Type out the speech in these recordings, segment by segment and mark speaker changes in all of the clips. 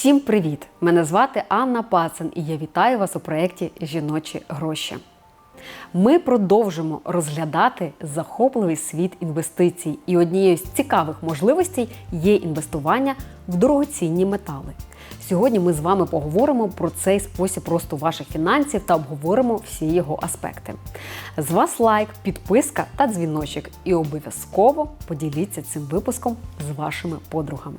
Speaker 1: Всім привіт! Мене звати Анна Пацин і я вітаю вас у проєкті Жіночі гроші. Ми продовжимо розглядати захопливий світ інвестицій, і однією з цікавих можливостей є інвестування в дорогоцінні метали. Сьогодні ми з вами поговоримо про цей спосіб росту ваших фінансів та обговоримо всі його аспекти. З вас лайк, підписка та дзвіночок, і обов'язково поділіться цим випуском з вашими подругами.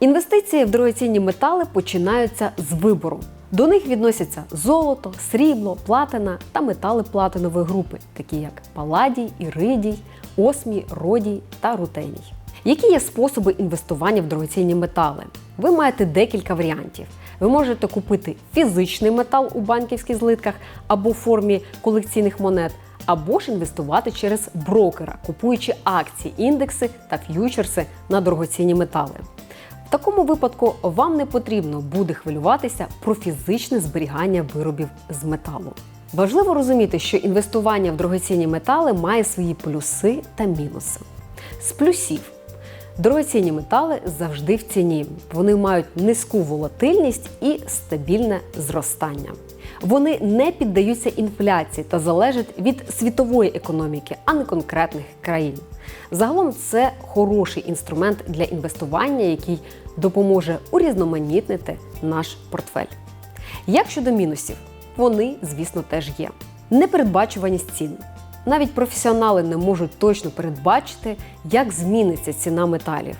Speaker 1: Інвестиції в дорогоцінні метали починаються з вибору. До них відносяться золото, срібло, платина та метали платинової групи, такі як паладій, іридій, осмій, родій та рутеній. Які є способи інвестування в дорогоцінні метали? Ви маєте декілька варіантів. Ви можете купити фізичний метал у банківських злитках або в формі колекційних монет, або ж інвестувати через брокера, купуючи акції, індекси та ф'ючерси на дорогоцінні метали. В такому випадку вам не потрібно буде хвилюватися про фізичне зберігання виробів з металу. Важливо розуміти, що інвестування в дорогоцінні метали має свої плюси та мінуси. З плюсів дорогоцінні метали завжди в ціні. Вони мають низьку волатильність і стабільне зростання. Вони не піддаються інфляції та залежать від світової економіки, а не конкретних країн. Загалом це хороший інструмент для інвестування, який допоможе урізноманітнити наш портфель. Як щодо мінусів, вони, звісно, теж є. Непередбачуваність цін. Навіть професіонали не можуть точно передбачити, як зміниться ціна металів.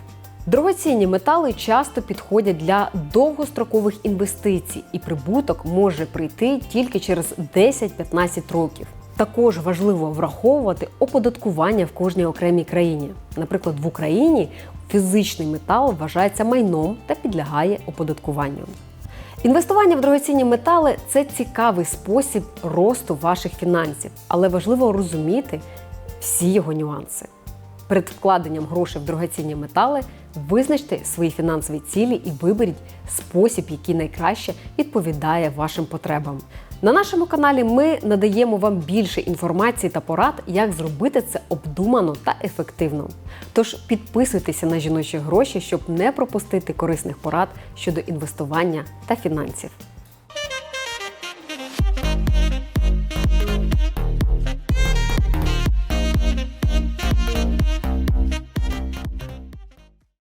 Speaker 1: Дорогоцінні метали часто підходять для довгострокових інвестицій, і прибуток може прийти тільки через 10-15 років. Також важливо враховувати оподаткування в кожній окремій країні. Наприклад, в Україні фізичний метал вважається майном та підлягає оподаткуванню. Інвестування в дорогоцінні метали це цікавий спосіб росту ваших фінансів, але важливо розуміти всі його нюанси. Перед вкладенням грошей в дорогоцінні метали визначте свої фінансові цілі і виберіть спосіб, який найкраще відповідає вашим потребам. На нашому каналі ми надаємо вам більше інформації та порад, як зробити це обдумано та ефективно. Тож підписуйтеся на жіночі гроші, щоб не пропустити корисних порад щодо інвестування та фінансів.